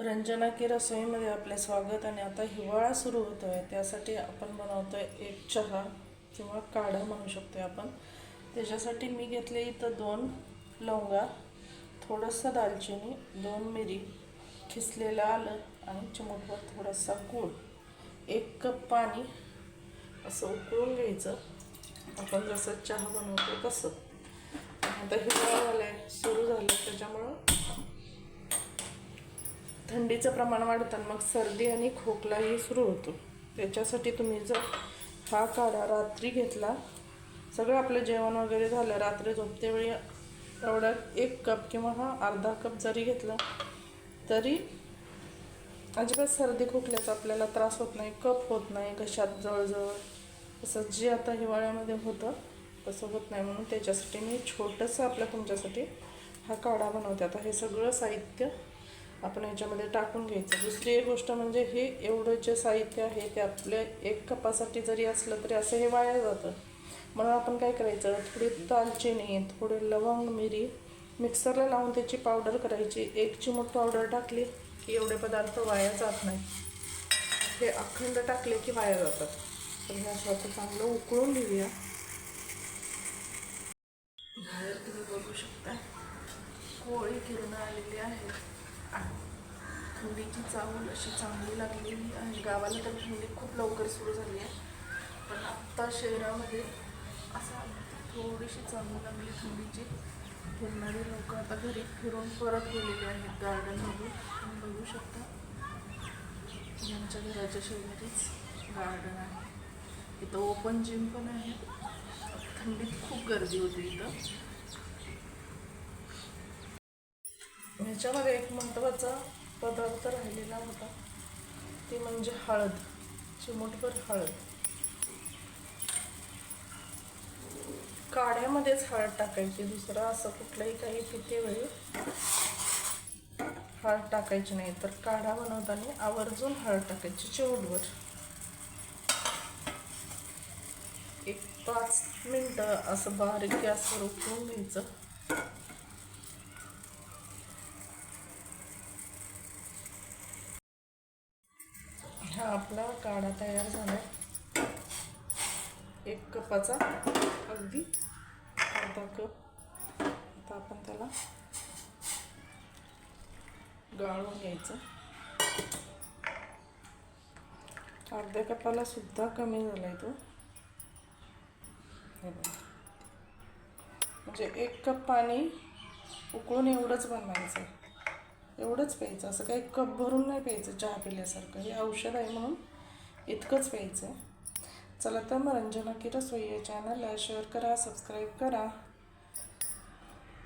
रंजना की रसोईमध्ये आपले स्वागत आणि आता हिवाळा सुरू होतो आहे त्यासाठी आपण बनवतो आहे एक चहा किंवा काढा म्हणू शकतो आपण. त्याच्यासाठी मी घेतले इथं दोन लवंगा थोडंसं दालचिनी दोन मिरी खिसलेलं आलं आणि चिमूटभर थोडासा गूळ. एक कप पाणी असं उकळून घ्यायचं. आपण जसं चहा बनवतो तसं. आता हिवाळा झाला आहे सुरू झालं त्याच्यामुळं थंडीचं प्रमाण वाढतं मग सर्दी आणि खोकलाही सुरू होतो. त्याच्यासाठी तुम्ही जर हा काढा रात्री घेतला सगळं आपलं जेवण वगैरे झालं रात्री झोपतेवेळी एवढा एक कप किंवा हा अर्धा कप जरी घेतला तरी अजिबात सर्दी खोकल्याचा आपल्याला त्रास होत नाही कप होत नाही घशात जळजळ. असं जे आता हिवाळ्यामध्ये होतं तसं होत नाही. म्हणून त्याच्यासाठी मी छोटंसं आपल्या तुमच्यासाठी हा काढा बनवते. आता हे सगळं साहित्य आपण याच्यामध्ये टाकून घ्यायचं. दुसरी एक गोष्ट म्हणजे हे एवढं जे साहित्य आहे ते आपल्या एक कपासाठी जरी असलं तरी असं हे वाया जातं. म्हणून आपण काय करायचं? थोडी दालचिनी थोडे लवंग मिरी मिक्सरला लावून त्याची पावडर करायची. एक चिमूट पावडर टाकली की एवढे पदार्थ वाया जात नाही हे अखंड टाकले की वाया जातात. तर हे असं आता चांगलं उकळून घेऊया. बाहेर तुम्ही बघू शकता. कोळी किरणं आलेली आहे थंडीची चावल अशी चांगली लागलेली आहे गावाला तर थंडी खूप लवकर सुरू झाली आहे. पण आत्ता शहरामध्ये असा थोडीशी चांगली लागली थंडीची. फिरणारी लोक आता घरी फिरून परत गेलेली आहेत गार्डनमधून तुम्ही बघू शकता. यांच्या घराच्या शेजारीच गार्डन आहे. इथं ओपन जिम पण आहे. थंडीत खूप गर्दी होती इथं. ह्याच्यामध्ये एक महत्त्वाचा पदार्थ राहिलेला होता. ते म्हणजे हळद चिमूटभर हळद. काढ्यामध्येच हळद टाकायची दुसरं असं कुठलंही काही किती वेळी हळद टाकायची नाही. तर काढा बनवताना आवर्जून हळद टाकायची चिमूटभर. एक पाच मिनटं असं बारीक गॅसवर उकळून घ्यायचं. हा आपला काढा तयार झाला एक कपाचा अगदी अर्धा कप. आता आपण त्याला गाळून घ्यायचं. अर्ध्या कपाला सुद्धा कमी झालाय तो. म्हणजे एक कप पाणी उकळून एवढंच बनवायचं एवढंच प्यायचं. असं काही कप भरून नाही प्यायचं चहा पिल्यासारखं. हे औषध आहे म्हणून इतकंच प्यायचं. चला तर मग रंजना की रसोई या चॅनलला शेअर करा सबस्क्राईब करा.